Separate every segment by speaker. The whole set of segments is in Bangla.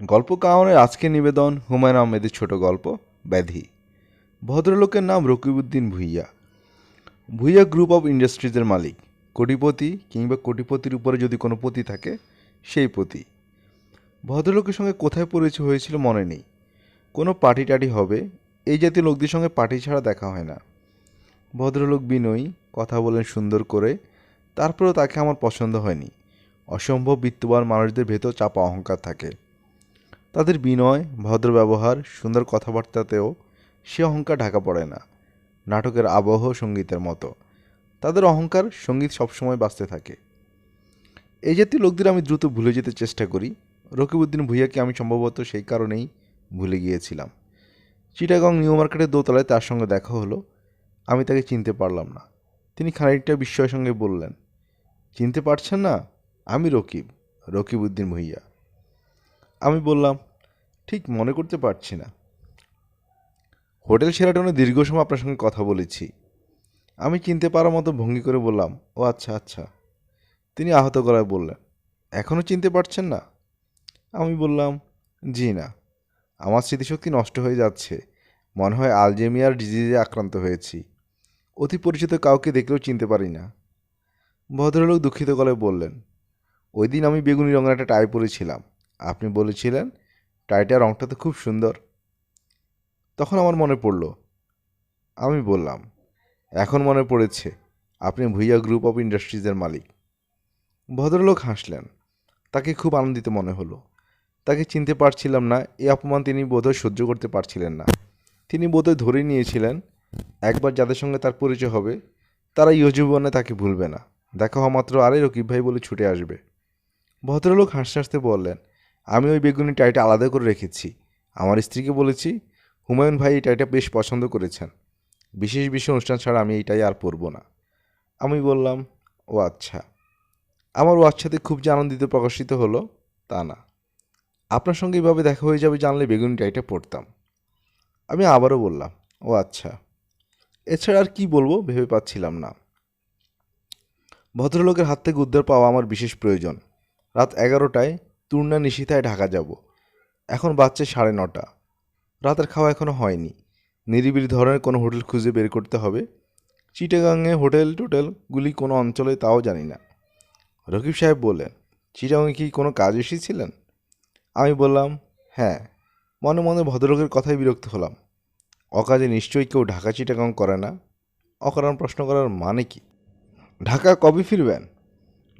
Speaker 1: গল্প কাহনের আজকে নিবেদন হুমায়ুন আহমেদের ছোট গল্প, ব্যাধি। ভদ্রলোকের নাম রকিবউদ্দিন ভুইয়া। ভুইয়া গ্রুপ অফ ইন্ডাস্ট্রিজের মালিক। কোটিপতি কিংবা কোটিপতির উপরে যদি কোনো পতি থাকে, সেই পতি। ভদ্রলোকের সঙ্গে কোথায় পরিচয় হয়েছিল মনে নেই। কোনো পার্টি টাটি হবে, এই জাতীয় লোকদের সঙ্গে পার্টি ছাড়া দেখা হয় না। ভদ্রলোক বিনয়ী, কথা বলেন সুন্দর করে, তারপরেও তাকে আমার পছন্দ হয়নি। অসম্ভব বিত্তবান মানুষদের ভেতর চাপা অহংকার থাকে। তাদের বিনয়, ভদ্র ব্যবহার, সুন্দর কথাবার্তাতেও সে অহংকার ঢাকা পড়ে না। নাটকের আবহ সঙ্গীতের মতো। তাদের অহংকার সংগীত সবসময় বাঁচতে থাকে। এই জাতীয় লোকদের আমি দ্রুত ভুলে যেতে চেষ্টা করি। রকিবউদ্দিন ভুইয়াকে আমি সম্ভবত সেই কারণেই ভুলে গিয়েছিলাম। চিটাগং নিউ মার্কেটের দোতলায় তার সঙ্গে দেখা হলো। আমি তাকে চিনতে পারলাম না। তিনি খানিকটা বিস্ময়ের সঙ্গে বললেন, চিনতে পারছেন না? আমি রকিব, রকিবউদ্দিন ভুইয়া। আমি বললাম, ঠিক মনে করতে পারছি না। হোটেল সেরাটনে দীর্ঘ সময় আপনার সঙ্গে কথা বলেছি। আমি চিনতে পারার মতো ভঙ্গি করে বললাম, ও আচ্ছা আচ্ছা। তিনি আহত গলায় বললেন এখনও চিনতে পারছেন না? আমি বললাম, জি না। আমার স্মৃতিশক্তি নষ্ট হয়ে যাচ্ছে। মনে হয় আলজেমিয়ার ডিজিজে আক্রান্ত হয়েছি। অতি পরিচিত কাউকে দেখলেও চিনতে পারি না। ভদ্রলোক দুঃখিত গলায় বললেন, ওই দিন আমি বেগুনি রঙের একটা টাই পরেছিলাম। আপনি বলেছিলেন টাইটার রঙটা তো খুব সুন্দর। তখন আমার মনে পড়ল, আমি বললাম, এখন মনে পড়েছে, আপনি ভুইয়া গ্রুপ অফ ইন্ডাস্ট্রিজের মালিক। ভদ্রলোক হাসলেন, তাকে খুব আনন্দিত মনে হলো। তাকে চিনতে পারছিলাম না, এই অপমান তিনি বোধহয় সহ্য করতে পারছিলেন না। তিনি বোধহয় ধরেই নিয়েছিলেন, একবার যাদের সঙ্গে তার পরিচয় হবে, তারা ইহজীবনে তাকে ভুলবে না। দেখা হওয়া মাত্র আরে রকিব ভাই বলে ছুটে আসবে। ভদ্রলোক হাসতে হাসতে বললেন আমি ওই বেগুনি টাইটা আলাদা করে রেখেছি। আমার স্ত্রীকে বলেছি, হুমায়ুন ভাই, এই টাইটা বেশ পছন্দ করেছেন। বিশেষ বিশেষ অনুষ্ঠান ছাড়া আমি এইটাই আর পরবো না। আমি বললাম, ও আচ্ছা। আমার ও আচ্ছাতে খুব যে আনন্দিত প্রকাশিত হলো, তা না। আপনার সঙ্গে এইভাবে দেখা হয়ে যাবে জানলে বেগুনি টাইটা পড়তাম আমি আবারও বললাম, ও আচ্ছা। এছাড়া আর কি বলব, ভেবে পাচ্ছিলাম না। ভদ্রলোকের হাত থেকে উদ্ধার পাওয়া আমার বিশেষ প্রয়োজন। রাত এগারোটায় তুর্না নিশিতায় ঢাকা যাব। এখন বাচ্চা সাড়ে নটা। রাতের খাওয়া এখনও হয়নি। নিরিবিলি ধরনের কোনো হোটেল খুঁজে বের করতে হবে? চিটাগাংয়ে হোটেল টোটেলগুলি কোনো অঞ্চলে তাও জানি না। রকিব সাহেব বললেন, চিটাগাংয়ে কি কোনো কাজ এসেছিলেন? আমি বললাম হ্যাঁ। মনে মনে ভদ্রলোকের কথায় বিরক্ত হলাম। অকাজে নিশ্চয়ই কেউ ঢাকা চিটাগাং করে না? অকারণ প্রশ্ন করার মানে কি? ঢাকা কবে ফিরবেন?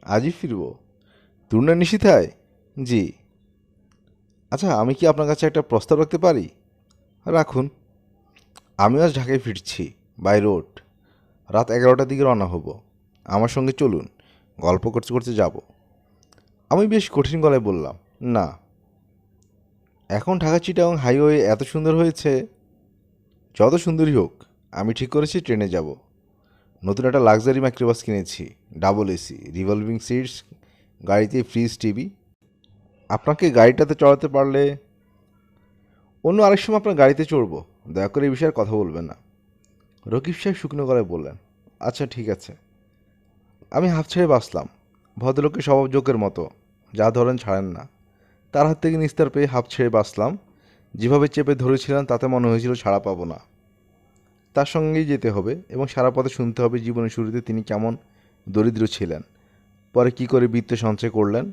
Speaker 1: আজই ফিরব। তুর্না নিশিথায় জি। আচ্ছা আমি কি আপনার কাছে একটা প্রস্তাব রাখতে পারি? রাখুন। আমি আজ ঢাকায় ফিরছি, বাই রোড। রাত এগারোটার দিকে রওনা হব। আমার সঙ্গে চলুন, গল্প করতে করতে যাব। আমি বেশ কঠিন গলায় বললাম, না। এখন ঢাকা চিটাগং হাইওয়ে এত সুন্দর হয়েছে? যত সুন্দরই হোক, আমি ঠিক করেছি ট্রেনে যাব। নতুন একটা লাক্সারি মাইক্রোবাস কিনেছি, ডাবল এসি, রিভলভিং সিটস, গাড়িতে ফ্রিজ, টিভি। আপনাকে গাড়িটাতে চড়াতে পারলে অন্য আরেক সময় আপনার গাড়িতে চড়বো। দয়া করে এই বিষয়ে কথা বলবেন না। রকিব সাহেব শুকনো গলায় বললেন আচ্ছা ঠিক আছে। আমি হাফ ছেড়ে বাসলাম ভদ্রলোকের স্বভাব যোগের মতো। যা ধরেন ছাড়েন না। তার হাত থেকে নিস্তার পেয়ে হাফ ছেড়ে বাসলাম যেভাবে চেপে ধরেছিলেন, তাতে মনে হয়েছিল ছাড়া পাবো না। তার সঙ্গেই যেতে হবে এবং সারা পথে শুনতে হবে জীবনের শুরুতে তিনি কেমন দরিদ্র ছিলেন। পরে কি করে বৃত্ত সঞ্চয় করলেন?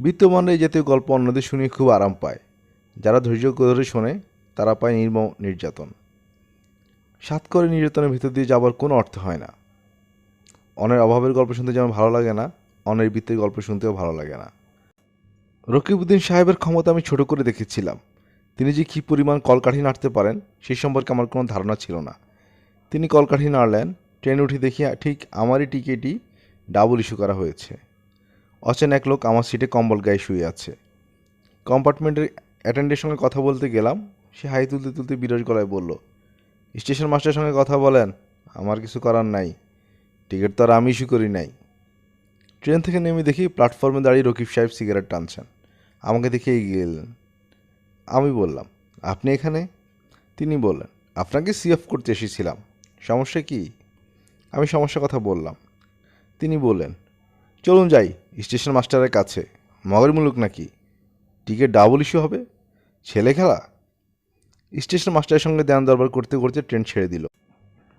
Speaker 1: বিত্তমানরা এই জাতীয় গল্প অন্যদের শুনিয়ে খুব আরাম পায়। যারা ধৈর্য ধরে শোনে, তারা পায় নির্মম নির্যাতন। সাত করে নির্যাতনের ভিতর দিয়ে যাবার কোনো অর্থ হয় না। অনের অভাবের গল্প শুনতে যেমন ভালো লাগে না, অনের বৃত্তের গল্প শুনতেও ভালো লাগে না। রকিবউদ্দিন সাহেবের ক্ষমতা আমি ছোট করে দেখেছিলাম। তিনি যে কী পরিমাণ কলকাঠি নাড়তে পারেন সেই সম্পর্কে আমার কোনো ধারণা ছিল না। তিনি কলকাঠি নাড়লেন, ট্রেনে উঠে দেখি, ঠিক আমারই টিকিটই ডাবল ইস্যু করা হয়েছে। অচেনা এক লোক আমার সিটে কম্বল গায়ে শুয়ে আছে। কম্পার্টমেন্টের অ্যাটেন্ডের সঙ্গে কথা বলতে গেলাম। সে হাই তুলতে তুলতে বিরস গলায় বলল স্টেশন মাস্টারের সঙ্গে কথা বলেন, আমার কিছু করার নাই। টিকিট তো আর আমি ইস্যু করি নাই। ট্রেন থেকে নেমে দেখি প্ল্যাটফর্মে দাঁড়িয়ে রকিব সাহেব সিগারেট টানছেন। আমাকে দেখে এগিয়ে এলেন। আমি বললাম, আপনি এখানে? তিনি বললেন, আপনাকে সি অফ করতে এসেছিলাম। সমস্যা কি? আমি সমস্যার কথা বললাম। তিনি বললেন, চলুন যাই স্টেশন মাস্টারের কাছে। মগর মুলুক নাকি? টিকিট ডাবল ইস্যু হবে? ছেলে খেলা? স্টেশন মাস্টারের সঙ্গে দেন দরবার করতে করতে ট্রেন ছেড়ে দিল।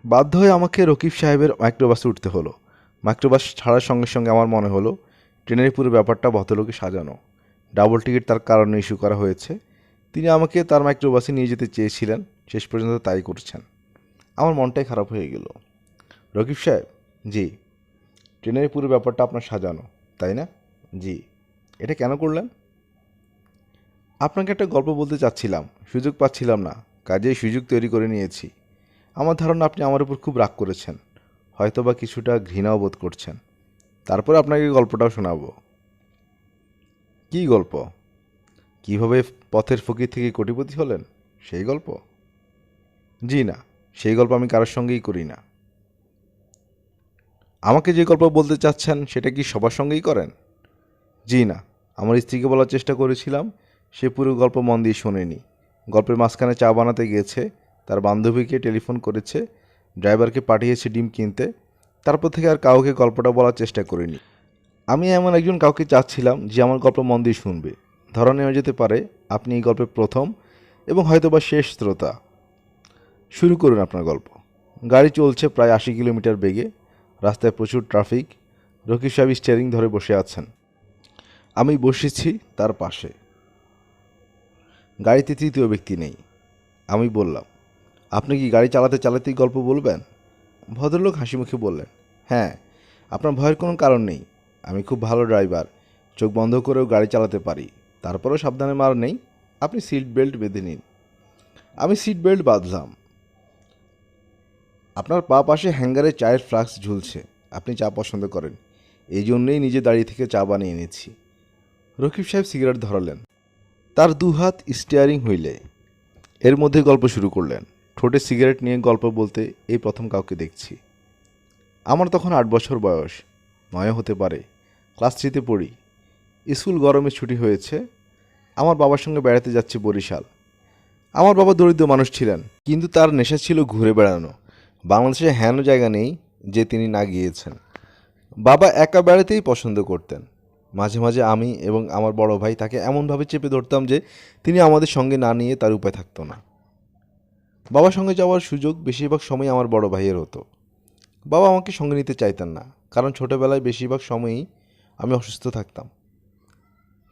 Speaker 1: বাধ্য হয়ে আমাকে রকিব সাহেবের মাইক্রোবাসে উঠতে হলো। মাইক্রোবাস ছাড়ার সঙ্গে সঙ্গে আমার মনে হলো, ট্রেনের পুরো ব্যাপারটা ভদ্রলোকে সাজানো। ডাবল টিকিট তার কারণে ইস্যু করা হয়েছে। তিনি আমাকে তার মাইক্রোবাসে নিয়ে যেতে চেয়েছিলেন। শেষ পর্যন্ত তাই করছেন। আমার মনটাই খারাপ হয়ে গেল। রকিব সাহেব, জি, ট্রেনের পুরো ব্যাপারটা আপনার সাজানো। তাই না? জি। এটা কেন করলেন? আপনাকে একটা গল্প বলতে চাচ্ছিলাম, সুযোগ পাচ্ছিলাম না, কাজেই সুযোগ তৈরি করে নিয়েছি। আমার ধারণা আপনি আমার উপর খুব রাগ করেছেন, হয়তোবা কিছুটা ঘৃণাও বোধ করছেন। তারপর আপনাকে গল্পটাও শোনাবো। কী গল্প? কীভাবে পথের ফকির থেকে কোটিপতি হলেন? সেই গল্প? জি না, সেই গল্প আমি কারোর সঙ্গেই করি না। আমাকে যে গল্প বলতে চাচ্ছেন, সেটা কি সবার সঙ্গেই করেন? জি না। আমার স্ত্রীকে বলার চেষ্টা করেছিলাম, সে পুরো গল্প মন দিয়ে শোনেনি। গল্পের মাঝখানে চা বানাতে গিয়েছে তার বান্ধবীকে টেলিফোন করেছে, ড্রাইভারকে পাঠিয়েছে ডিম কিনতে, তারপর থেকে আর কাউকে গল্পটা বলার চেষ্টা করিনি। আমি এমন একজন কাউকে চাচ্ছিলাম, যে আমার গল্প মন দিয়ে শুনবে। ধরা নেওয়া যেতে পারে, আপনি এই গল্পের প্রথম এবং হয়তোবা শেষ শ্রোতা। শুরু করুন আপনার গল্প। গাড়ি চলছে প্রায় আশি কিলোমিটার বেগে। রাস্তায় প্রচুর ট্রাফিক, রকিব সাহেব স্টিয়ারিং ধরে বসে আছেন। আমি বসেছি তার পাশে। গাড়িতে তৃতীয় ব্যক্তি নেই। আমি বললাম, আপনি কি গাড়ি চালাতে চালাতেই গল্প বলবেন? ভদ্রলোক হাসি মুখে বললেন হ্যাঁ আপনার ভয়ের কোনো কারণ নেই। আমি খুব ভালো ড্রাইভার, চোখ বন্ধ করেও গাড়ি চালাতে পারি। তারপরেও সাবধানে মার নেই। আপনি সিট বেল্ট বেঁধে নিন। আমি সিট বেল্ট বাঁধলাম। আপনার পা পাশে হ্যাঙ্গারে চায়ের ফ্লাক্স ঝুলছে। আপনি চা পছন্দ করেন। এই জন্যেই নিজে দাঁড়িয়ে থেকে চা বানিয়ে এনেছি। রকিব সাহেব সিগারেট ধরালেন। তার দু হাত স্টিয়ারিং হইলে। এর মধ্যে গল্প শুরু করলেন। ঠোঁটে সিগারেট নিয়ে গল্প বলতে এই প্রথম কাউকে দেখছি। আমার তখন আট বছর বয়স। নয় হতে পারে। ক্লাস থ্রিতে পড়ি। স্কুল গরমে ছুটি হয়েছে। আমার বাবার সঙ্গে বেড়াতে যাচ্ছে বরিশাল। আমার বাবা দরিদ্র মানুষ ছিলেন, কিন্তু তার নেশা ছিল ঘুরে বেড়ানো। বাংলাদেশে হেন জায়গা নেই যে তিনি না গিয়েছেন। বাবা একা বেড়াতেই পছন্দ করতেন। মাঝে মাঝে আমি এবং আমার বড় ভাই তাকে এমনভাবে চেপে ধরতাম যে তিনি আমাদের সঙ্গে না নিয়ে তার উপায় থাকতো না। বাবার সঙ্গে যাওয়ার সুযোগ বেশিরভাগ সময় আমার বড় ভাইয়ের হতো। বাবা আমাকে সঙ্গে নিতে চাইতেন না, কারণ ছোটোবেলায় বেশিরভাগ সময়ই আমি অসুস্থ থাকতাম।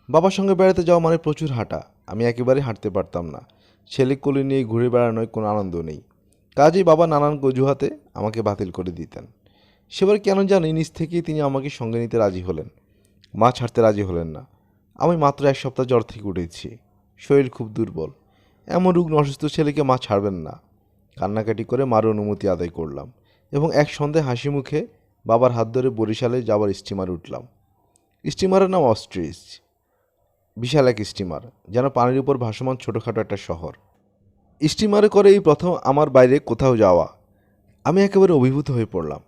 Speaker 1: বাবার সঙ্গে বেড়াতে যাওয়া মানে প্রচুর হাঁটা। আমি একেবারে হাঁটতে পারতাম না। ছেলে কোলে নিয়ে ঘুরে বেড়ানোয় কোনো আনন্দ নেই। কাজেই বাবা নানান অজুহাতে আমাকে বাতিল করে দিতেন। সেবার কেন জানি নিজ থেকেই তিনি আমাকে সঙ্গে নিতে রাজি হলেন। মা ছাড়তে রাজি হলেন না। আমি মাত্র এক সপ্তাহ জ্বর থেকে উঠেছি। শরীর খুব দুর্বল। এমন রুগ্ন অসুস্থ ছেলেকে মা ছাড়বেন না। কান্নাকাটি করে মার অনুমতি আদায় করলাম এবং এক সন্ধ্যায় হাসি মুখে বাবার হাত ধরে বরিশালে যাওয়ার স্টিমারে উঠলাম। স্টিমারের নাম অস্ট্রিচ। বিশাল এক স্টিমার, যেন পানির উপর ভাসমান ছোটোখাটো একটা শহর। স্টিমারে করে এই প্রথম আমার বাইরে কোথাও যাওয়া। আমি একেবারে অভিভূত হয়ে পড়লাম।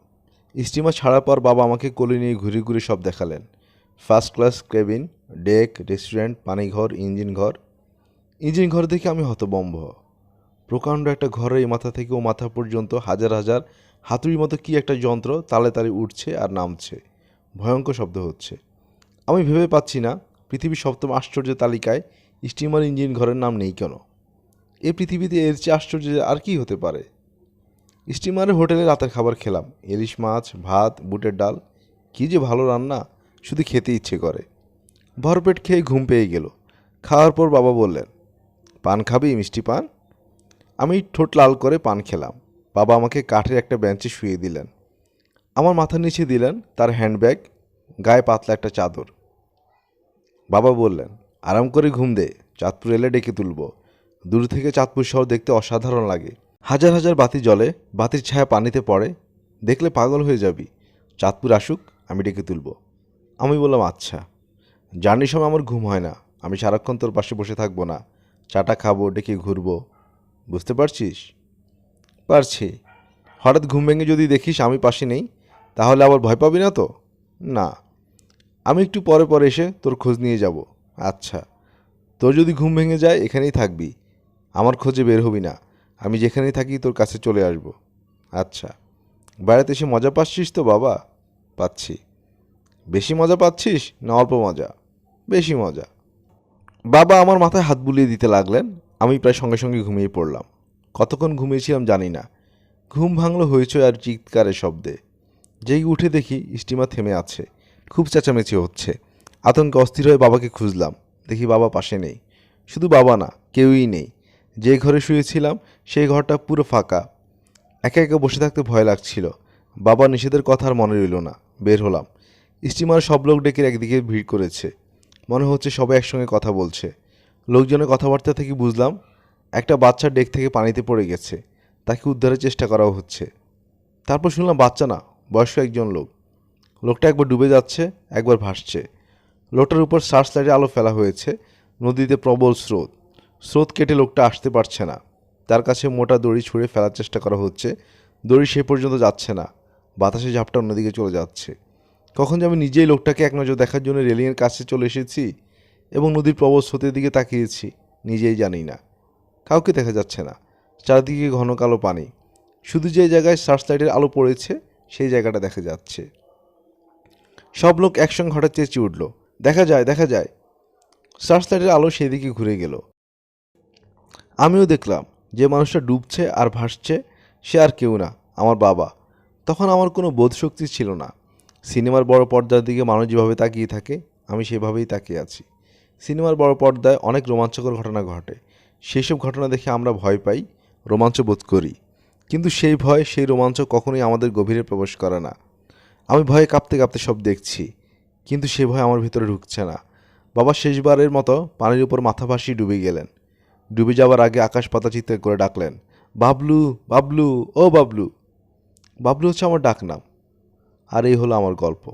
Speaker 1: স্টিমার ছাড়ার পর বাবা আমাকে কোলে নিয়ে ঘুরে ঘুরে সব দেখালেন। First class cabin, deck, restaurant, পানিঘর, engine ঘর। ইঞ্জিন ঘর দেখে আমি হতবম্ব। প্রকাণ্ড একটা ঘরের এই মাথা থেকে ও মাথা পর্যন্ত হাজার হাজার হাতুড়ির মতো কি একটা যন্ত্র তালে তালে উঠছে আর নামছে। ভয়ঙ্কর শব্দ হচ্ছে। আমি ভেবে পাচ্ছি না, পৃথিবীর সপ্তম আশ্চর্য তালিকায় স্টিমার ইঞ্জিন ঘরের নাম নেই কেন? এই পৃথিবীতে এর চেয়ে আশ্চর্য আর কি হতে পারে। স্টিমারে হোটেলে রাতের খাবার খেলাম। ইলিশ মাছ, ভাত, বুটের ডাল। কী যে ভালো রান্না, শুধু খেতে ইচ্ছে করে। ভরপেট খেয়ে ঘুম পেয়ে গেল। খাওয়ার পর বাবা বললেন, পান খাবি, মিষ্টি পান? আমি ঠোঁট লাল করে পান খেলাম। বাবা আমাকে কাঠের একটা বেঞ্চে শুয়ে দিলেন। আমার মাথার নিচে দিলেন তার হ্যান্ডব্যাগ, গায়ে পাতলা একটা চাদর। বাবা বললেন, আরাম করে ঘুম দে, চাঁদপুর এলে ডেকে তুলব। দূর থেকে চাঁদপুর শহর দেখতে অসাধারণ লাগে। হাজার হাজার বাতি জ্বলে, বাতির ছায়া পানিতে পড়ে। দেখলে পাগল হয়ে যাবি। চাঁদপুর আসুক, আমি ডেকে তুলব। আমি বললাম আচ্ছা। জার্নির সময় আমার ঘুম হয় না। আমি সারাক্ষণ তোর পাশে বসে থাকব না। চাটা খাব, ডেকে ঘুরবো। বুঝতে পারছিস? পারছি। হঠাৎ ঘুম ভেঙে যদি দেখিস আমি পাশে নেই, তাহলে আবার ভয় পাবি না তো? না। আমি একটু পরে পরে এসে তোর খোঁজ নিয়ে যাব। আচ্ছা। তোর যদি ঘুম ভেঙে যায়, এখানেই থাকবি। আমার খোঁজে বের হবি না। আমি যেখানেই থাকি তোর কাছে চলে আসব। আচ্ছা বেড়াতে এসে মজা পাচ্ছিস তো বাবা? পাচ্ছি। বেশি মজা পাচ্ছিস না অল্প মজা? বেশি মজা। বাবা আমার মাথায় হাত বুলিয়ে দিতে লাগলেন। আমি প্রায় সঙ্গে সঙ্গে ঘুমিয়ে পড়লাম। কতক্ষণ ঘুমিয়েছিলাম জানি না। ঘুম ভাঙলো হয়েছে আর চিৎকারের শব্দে। যেই উঠে দেখি স্টিমার থেমে আছে। খুব চেঁচামেচি হচ্ছে। আতঙ্কে অস্থির হয়ে বাবাকে খুঁজলাম। দেখি বাবা পাশে নেই। শুধু বাবা না, কেউই নেই। যে ঘরে শুয়েছিলাম, সেই ঘরটা পুরো ফাঁকা। একে একে বসে থাকতে ভয় লাগছিল। বাবা নিষেধের কথা আর মনে রইল না। বের হলাম। স্টিমার সব লোক ডেকে একদিকে ভিড় করেছে। মনে হচ্ছে সবাই একসঙ্গে কথা বলছে। লোকজনের কথাবার্তা থেকে বুঝলাম, একটা বাচ্চা ডেক থেকে পানিতে পড়ে গেছে। তাকে উদ্ধারের চেষ্টা করাও হচ্ছে। তারপর শুনলাম, বাচ্চা না, বয়স্ক একজন লোক। লোকটা একবার ডুবে যাচ্ছে, একবার ভাসছে। লোকটার উপর সার্চ লাইটে আলো ফেলা হয়েছে। নদীতে প্রবল স্রোত। স্রোত কেটে লোকটা আসতে পারছে না। তার কাছে মোটা দড়ি ছুঁড়ে ফেলার চেষ্টা করা হচ্ছে। দড়ি সে পর্যন্ত যাচ্ছে না। বাতাসে ঝাপটা অন্যদিকে চলে যাচ্ছে। কখন যে আমি নিজেই লোকটাকে এক নজর দেখার জন্য রেলিংয়ের কাছে চলে এসেছি এবং নদীর প্রবল স্রোতের দিকে তাকিয়েছি, নিজেই জানি না। কাউকে দেখা যাচ্ছে না। চারদিকে ঘন কালো পানি। শুধু যে জায়গায় সার্চ লাইটের আলো পড়েছে, সেই জায়গাটা দেখা যাচ্ছে। সব লোক একসঙ্গে হঠাৎ চেঁচিয়ে উঠল, দেখা যায় দেখা যায়। সার্চ লাইটের আলো সেই দিকে ঘুরে গেল। আমিও দেখলাম যে মানুষটা ডুবছে আর ভাসছে, সে আর কেউ না, আমার বাবা। তখন আমার কোনো বোধশক্তি ছিল না। সিনেমার বড় পর্দার দিকে মানুষ যেভাবে তাকিয়ে থাকে, আমি সেভাবেই তাকিয়ে আছি। সিনেমার বড় পর্দায় অনেক রোমাঞ্চকর ঘটনা ঘটে। সেই সব ঘটনা দেখে আমরা ভয় পাই, রোমাঞ্চ বোধ করি। কিন্তু সেই ভয় সেই রোমাঞ্চ কখনোই আমাদের গভীরে প্রবেশ করে না। আমি ভয়ে কাঁপতে কাঁপতে সব দেখছি, কিন্তু সে ভয় আমার ভিতরে ঢুকছে না। বাবা শেষবারের মতো পানির উপর মাথা ভাসিয়ে ডুবে গেলেন। ডুবে যাওয়ার আগে আকাশ পাতা চিৎকার করে ডাকলেন, বাবলু বাবলু, ও বাবলু বাবলু হচ্ছে আমার ডাকনাম আর এই হলো আমার গল্প।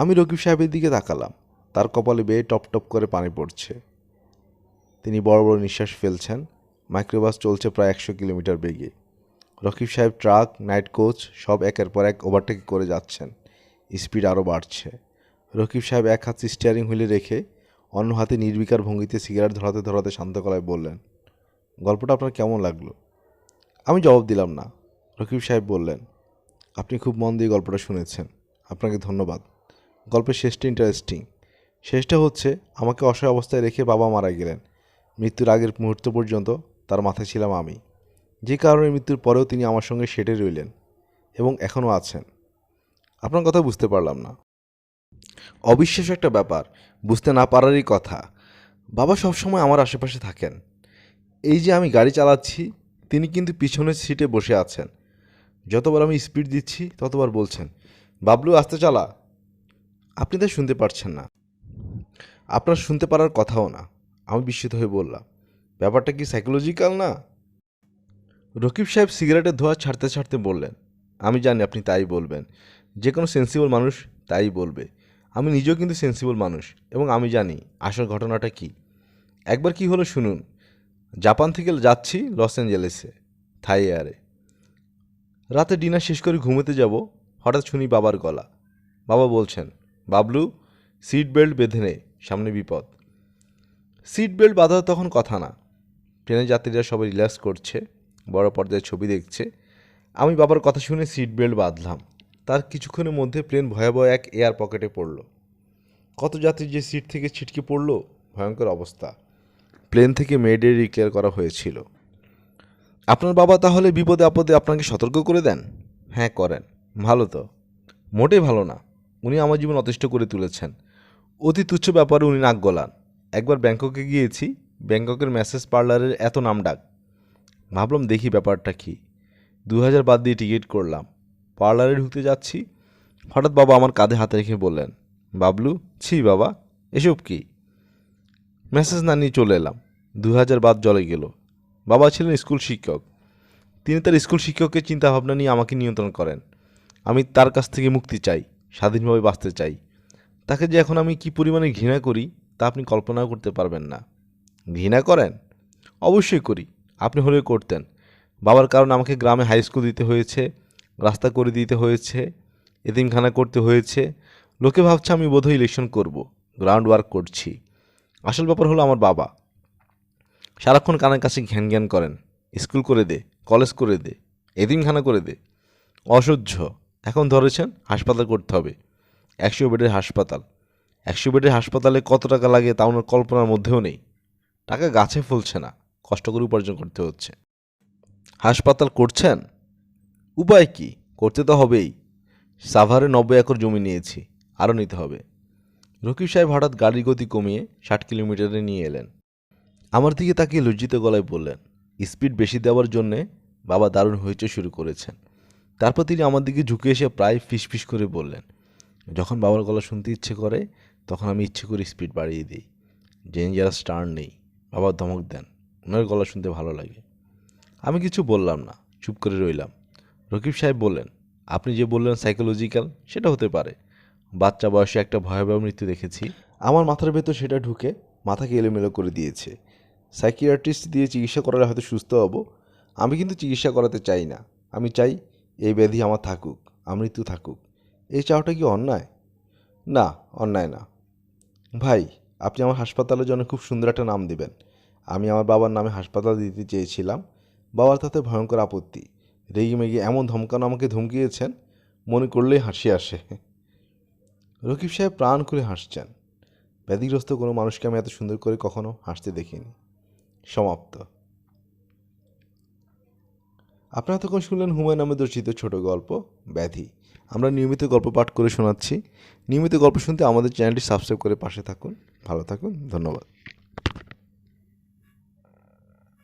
Speaker 1: আমি রকিব সাহেবের দিকে তাকালাম, তার কপালে বেয়ে টপ টপ করে পানি পড়ছে। তিনি বড় বড় নিঃশ্বাস ফেলছেন, মাইক্রোবাস চলছে প্রায় একশো কিলোমিটার বেগে। রকিব সাহেব ট্রাক, নাইট কোচ, সব একের পর এক ওভারটেক করে যাচ্ছেন, স্পিড আরও বাড়ছে। রকিব সাহেব এক হাত স্টিয়ারিং হুইলে রেখে অন্য হাতে নির্বিকার ভঙ্গিতে সিগারেট ধরাতে ধরাতে শান্ত গলায় বললেন, গল্পটা আপনার কেমন লাগল? আমি জবাব দিলাম, না। রকিব সাহেব বললেন, আপনি খুব মন দিয়ে গল্পটা শুনেছেন। আপনাকে ধন্যবাদ। গল্পের শেষটা ইন্টারেস্টিং শেষটা হচ্ছে, আমাকে অসহায় অবস্থায় রেখে বাবা মারা গেলেন। মৃত্যুর আগের মুহূর্ত পর্যন্ত তার মাথায় ছিলাম আমি। যে কারণে মৃত্যুর পরেও তিনি আমার সঙ্গে সেটে রইলেন এবং এখনও আছেন। আপনার কথা বুঝতে পারলাম না। অবিশ্বাস্য একটা ব্যাপার, বুঝতে না পারারই কথা। বাবা সবসময় আমার আশেপাশে থাকেন। এই যে আমি গাড়ি চালাচ্ছি, তিনি কিন্তু পিছনের সিটে বসে আছেন। যতবার আমি স্পিড দিচ্ছি, ততবার বলছেন, বাবলু, আসতে চালা। আপনি তা শুনতে পারছেন না। আপনার শুনতে পারার কথাও না। আমি বিস্মিত হয়ে বললাম, ব্যাপারটা কি সাইকোলজিক্যাল না? রকিব সাহেব সিগারেটের ধোঁয়া ছাড়তে ছাড়তে বললেন, আমি জানি আপনি তাই বলবেন। যে কোনো সেন্সিবল মানুষ তাই বলবে। আমি নিজেও কিন্তু সেন্সিবল মানুষ এবং আমি জানি আসল ঘটনাটা কি। একবার কি হলো শুনুন। জাপান থেকে যাচ্ছি লস অ্যাঞ্জেলেসে, থাই এয়ারে। রাতে ডিনার শেষ করে ঘুমোতে যাব, হঠাৎ শুনি বাবার গলা। বাবা বলছেন, বাবলু সিট বেল্ট বেঁধে নে, সামনে বিপদ। সিট বেল্ট বাঁধা তখন কথা না। ট্রেনের যাত্রীরা সবাই রিল্যাক্স করছে, বড় পর্দায় ছবি দেখছে। আমি বাবার কথা শুনে সিট বেল্ট বাঁধলাম। তার কিছুক্ষণের মধ্যে প্লেন ভয়াবহ এক এয়ার পকেটে পড়ল। কত যাত্রী যে সিট থেকে ছিটকে পড়ল? ভয়ঙ্কর অবস্থা। প্লেন থেকে মেয়েদের ডিক্লেয়ার করা হয়েছিল। আপনার বাবা তাহলে বিপদে আপদে আপনাকে সতর্ক করে দেন? হ্যাঁ করেন। ভালো তো। মোটেই ভালো না। উনি আমার জীবন অতিষ্ঠ করে তুলেছেন। অতি তুচ্ছ ব্যাপারে উনি নাক গলান। একবার ব্যাংককে গিয়েছি। ব্যাংককের ম্যাসেজ পার্লারের এত নাম ডাক ভাবলাম দেখি ব্যাপারটা কি। দু হাজার বাদ দিয়ে টিকিট করলাম। পার্লারে ঢুকতে যাচ্ছি। হঠাৎ বাবা আমার কাঁধে হাতে রেখে বললেন, বাবলু, ছি বাবা, এসব কি? মেসেজ না নিয়ে চলে এলাম। দু হাজার বাদ জলে গেল। বাবা ছিলেন স্কুল শিক্ষক। তিনি তার স্কুল শিক্ষকের চিন্তাভাবনা নিয়ে আমাকে নিয়ন্ত্রণ করেন। আমি তার কাছ থেকে মুক্তি চাই, স্বাধীনভাবে বাঁচতে চাই। তাকে যে এখন আমি কি পরিমাণে ঘৃণা করি, তা আপনি কল্পনাও করতে পারবেন না। ঘৃণা করেন? অবশ্যই করি। আপনি হলেও করতেন। বাবার কারণে আমাকে গ্রামে হাই স্কুল দিতে হয়েছে। রাস্তা করে দিতে হয়েছে এতিমখানা করতে হয়েছে। লোকে ভাবছে আমি বোধহয় ইলেকশন করব গ্রাউন্ড ওয়ার্ক করছি। আসল ব্যাপার হলো আমার বাবা। সারাক্ষণ কানের কাছে ঘ্যান জ্ঞান করেন, স্কুল করে দে কলেজ করে দে এতিমখানা করে দে। অসহ্য। এখন ধরেছেন হাসপাতাল করতে হবে, একশো বেডের হাসপাতাল। একশো বেডের হাসপাতালে কত টাকা লাগে তা ওনার কল্পনার মধ্যেও নেই। টাকা গাছে ফলছে না, কষ্ট করে উপার্জন করতে হচ্ছে। হাসপাতাল করছেন? উপায় কি? করতে তো হবেই। সাভারে নব্বই একর জমি নিয়েছি, আরও নিতে হবে। রকিব সাহেব হঠাৎ গাড়ির গতি কমিয়ে ষাট কিলোমিটারে নিয়ে এলেন। আমার দিকে তাকিয়ে লজ্জিত গলায় বললেন, স্পিড বেশি দেওয়ার জন্যে বাবা দারুণ হইচই শুরু করেছেন। তারপর তিনি আমার দিকে ঝুঁকে এসে প্রায় ফিসফিস করে বললেন, যখন বাবার গলা শুনতে ইচ্ছে করে, তখন আমি ইচ্ছে করে স্পিড বাড়িয়ে দিই। ডেঞ্জারাস টার্ন নেই। বাবা ধমক দেন ওনার গলা শুনতে ভালো লাগে। আমি কিছু বললাম না, চুপ করে রইলাম। রকিব সাহেব বললেন, আপনি যে বললেন সাইকোলজিক্যাল সেটা হতে পারে। বাচ্চা বয়সে একটা ভয়াবহ মৃত্যু দেখেছি। আমার মাথার ভেতর সেটা ঢুকে মাথাকে এলোমেলো করে দিয়েছে। সাইকিয়াট্রিস্ট দিয়ে চিকিৎসা করালে হয়তো সুস্থ হব। আমি কিন্তু চিকিৎসা করাতে চাই না। আমি চাই এই ব্যাধি আমার থাকুক, আমৃত্যু থাকুক। এই চাওয়াটা কি অন্যায়? না অন্যায় না। ভাই, আপনি আমার হাসপাতালের জন্য খুব সুন্দর একটা নাম দিবেন। আমি আমার বাবার নামে হাসপাতাল দিতে চেয়েছিলাম। বাবার তাতে ভয়ঙ্কর আপত্তি। রেগে মেগে এমন ধমকানো আমাকে ধমকিয়েছেন, মনে করলেই হাসি আসে। রকিব সাহেব প্রাণ করে হাসছেন। ব্যাধিগ্রস্ত কোনো মানুষকে আমি এত সুন্দর করে কখনো হাসতে দেখিনি। সমাপ্ত। আপনারা তখন শুনলেন হুমায়ুন আহমেদ রচিত ছোট গল্প, ব্যাধি। আমরা নিয়মিত গল্প পাঠ করে শোনাচ্ছি। নিয়মিত গল্প শুনতে আমাদের চ্যানেলটি সাবস্ক্রাইব করে পাশে থাকুন। ভালো থাকুন। ধন্যবাদ।